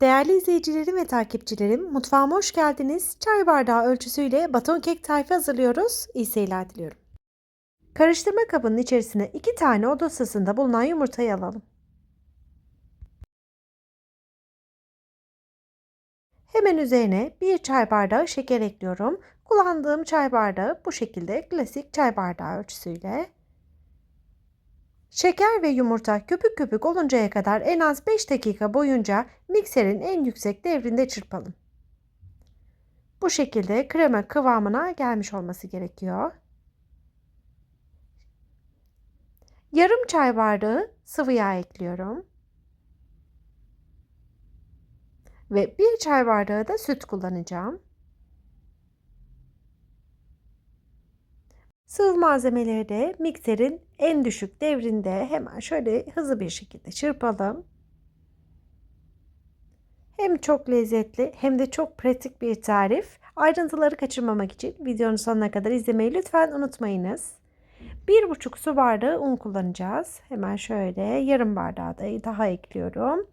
Değerli izleyicilerim ve takipçilerim, mutfağıma hoş geldiniz. Çay bardağı ölçüsüyle baton kek tarifi hazırlıyoruz. İyi seyirler diliyorum. Karıştırma kabının içerisine 2 tane oda ısısında bulunan yumurtayı alalım. Hemen üzerine 1 çay bardağı şeker ekliyorum. Kullandığım çay bardağı bu şekilde klasik çay bardağı ölçüsüyle. Şeker ve yumurta köpük köpük oluncaya kadar en az 5 dakika boyunca mikserin en yüksek devrinde çırpalım. Bu şekilde krema kıvamına gelmiş olması gerekiyor. Yarım çay bardağı sıvı yağ ekliyorum. Ve bir çay bardağı da süt kullanacağım. Sıvı malzemeleri de mikserin en düşük devrinde hemen şöyle hızlı bir şekilde çırpalım. Hem çok lezzetli hem de çok pratik bir tarif. Ayrıntıları kaçırmamak için videonun sonuna kadar izlemeyi lütfen unutmayınız. 1,5 su bardağı un kullanacağız. Hemen şöyle yarım bardağı da daha ekliyorum.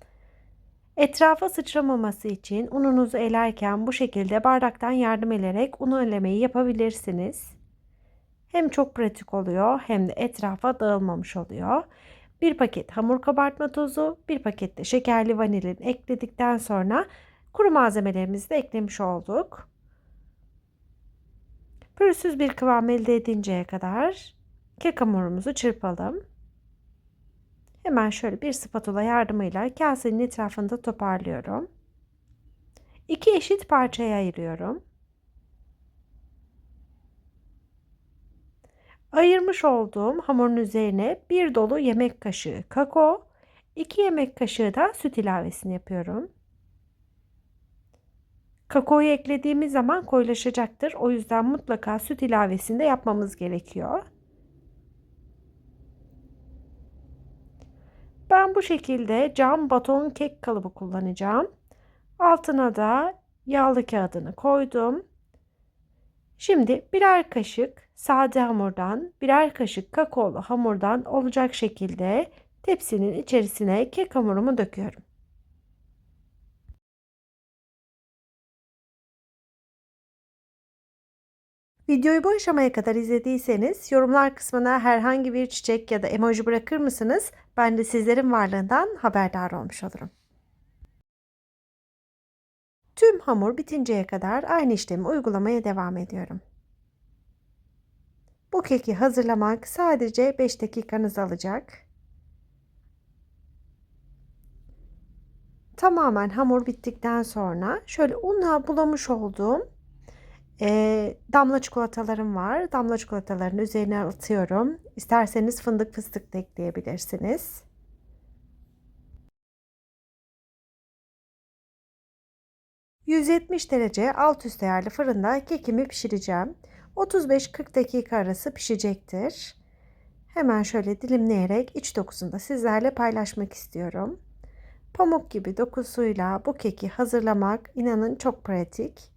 Etrafa sıçramaması için ununuzu elerken bu şekilde bardaktan yardım ederek unu elemeyi yapabilirsiniz. Hem çok pratik oluyor hem de etrafa dağılmamış oluyor. Bir paket hamur kabartma tozu, bir paket de şekerli vanilin ekledikten sonra kuru malzemelerimizi de eklemiş olduk. Pürüzsüz bir kıvam elde edinceye kadar kek hamurumuzu çırpalım. Hemen şöyle bir spatula yardımıyla kasenin etrafında toparlıyorum. İki eşit parçaya ayırıyorum. Ayırmış olduğum hamurun üzerine bir dolu yemek kaşığı kakao, 2 yemek kaşığı da süt ilavesini yapıyorum. Kakaoyu eklediğimiz zaman koyulaşacaktır. O yüzden mutlaka süt ilavesini de yapmamız gerekiyor. Ben bu şekilde cam baton kek kalıbı kullanacağım. Altına da yağlı kağıdını koydum. Şimdi birer kaşık sade hamurdan, birer kaşık kakaolu hamurdan olacak şekilde tepsinin içerisine kek hamurumu döküyorum. Videoyu bu aşamaya kadar izlediyseniz yorumlar kısmına herhangi bir çiçek ya da emoji bırakır mısınız? Ben de sizlerin varlığından haberdar olmuş olurum. Tüm hamur bitinceye kadar aynı işlemi uygulamaya devam ediyorum. Bu keki hazırlamak sadece 5 dakikanız alacak. Tamamen hamur bittikten sonra şöyle unla bulamış olduğum e, damla çikolatalarım var. Damla çikolataların üzerine atıyorum. İsterseniz fındık fıstık da ekleyebilirsiniz. ...170 derece alt üst ayarlı fırında kekimi pişireceğim. 35-40 dakika arası pişecektir. Hemen şöyle dilimleyerek iç dokusunu da sizlerle paylaşmak istiyorum. Pamuk gibi dokusuyla bu keki hazırlamak inanın çok pratik.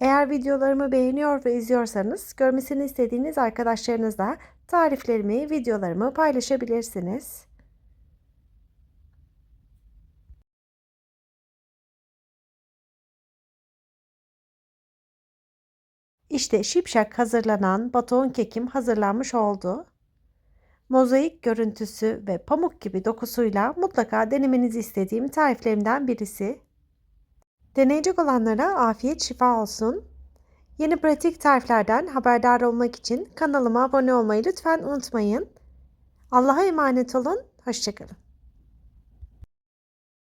Eğer videolarımı beğeniyor ve izliyorsanız görmesini istediğiniz arkadaşlarınızla tariflerimi, videolarımı paylaşabilirsiniz. İşte şipşak hazırlanan baton kekim hazırlanmış oldu. Mozaik görüntüsü ve pamuk gibi dokusuyla mutlaka denemenizi istediğim tariflerimden birisi. Deneyecek olanlara afiyet şifa olsun. Yeni pratik tariflerden haberdar olmak için kanalıma abone olmayı lütfen unutmayın. Allah'a emanet olun. Hoşçakalın.